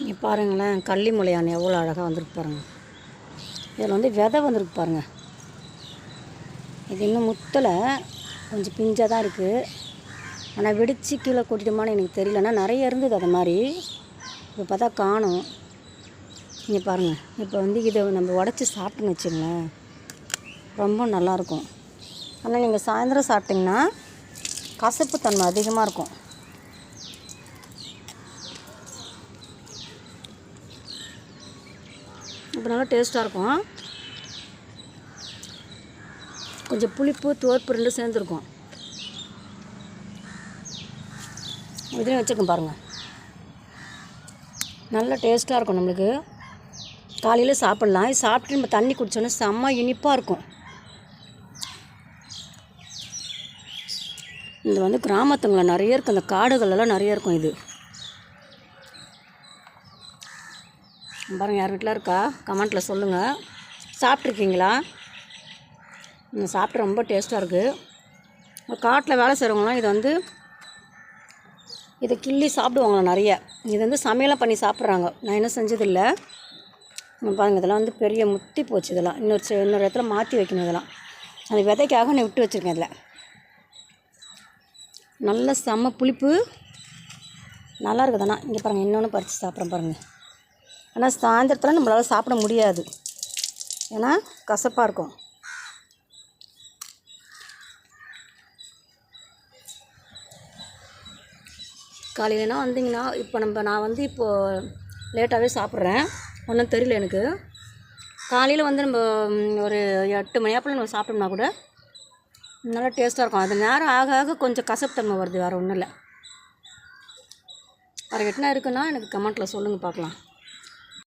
இங்கே பாருங்களேன் கள்ளி முளையான் எவ்வளோ அழகாக வந்திருக்கு பாருங்கள் இதில் வந்து விதை வந்திருக்கு பாருங்கள் இது இன்னும் முத்தலை கொஞ்சம் பிஞ்சாக தான் இருக்குது ஆனால் வெடிச்சு கீழே கொட்டிட்டோமான்னு எனக்கு தெரியலன்னா நிறைய இருந்தது அது மாதிரி. இப்போ பார்த்தா காணும். இங்கே பாருங்கள் இப்போ வந்து இதை நம்ம உடச்சி சாப்பிட்டுன்னு வச்சுங்களேன் ரொம்ப நல்லாயிருக்கும் ஆனால் நீங்கள் சாயந்தரம் சாப்பிட்டிங்கன்னா கசப்பு தன்மை அதிகமாக இருக்கும். இப்போ நல்லா டேஸ்ட்டாக இருக்கும். கொஞ்சம் புளிப்பு துவர்ப்பு ரெண்டும் சேர்ந்துருக்கும். இதையும் வச்சுருக்கோம் பாருங்கள் நல்ல டேஸ்ட்டாக இருக்கும் நம்மளுக்கு. காலையில் சாப்பிட்லாம். சாப்பிட்டு நம்ம தண்ணி குடித்தோன்னா செம்ம இனிப்பாக இருக்கும். இது வந்து கிராமத்துங்களை நிறைய இருக்கும் இந்த காடுகளெல்லாம் நிறைய இருக்கும் இது. பாருங்கள் யார் வீட்டில் இருக்கா? கமெண்ட்டில் சொல்லுங்கள் சாப்பிட்ருக்கீங்களா சாப்பிட்டு ரொம்ப டேஸ்ட்டாக இருக்குது காட்டில் வேலை செய்கிறவங்களாம் இதை வந்து இதை கிள்ளி சாப்பிடுவாங்களா நிறைய. இது வந்து சமையலாக பண்ணி சாப்பிட்றாங்க. நான் என்ன செஞ்சதில்லை. பாருங்கள் இதெல்லாம் வந்து பெரிய முத்தி போச்சு இதெல்லாம். இன்னொரு செ- இன்னொரு இடத்துல மாற்றி வைக்கணும் இதெல்லாம். அந்த விதைக்காக நான் விட்டு வச்சுருக்கேன் இதில். நல்ல செம்ம புளிப்பு. நல்லா இருக்குதுண்ணா இங்கே பாருங்கள் இன்னொன்று பறித்து சாப்பிட்றேன் பாருங்கள் ஆனால் சாயந்தரத்தில் நம்மளால் சாப்பிட முடியாது. ஏன்னா கசப்பாக இருக்கும். காலையிலனா வந்தீங்கன்னா இப்போ நம்ம நான் வந்து இப்போது லேட்டாகவே சாப்பிட்றேன். ஒன்றும் தெரியல எனக்கு. காலையில் வந்து நம்ம ஒரு எட்டு மணி ஆப்பில் நம்ம சாப்பிட்டோம்னா கூட நல்லா டேஸ்ட்டாக இருக்கும். அது நேரம் ஆக ஆக கொஞ்சம் கசப்புத்தன்மை வருது வேறு ஒன்றும் இல்லை. வேறு எட்டுனா இருக்குன்னா எனக்கு கமெண்ட்டில் சொல்லுங்கள் பார்க்கலாம்.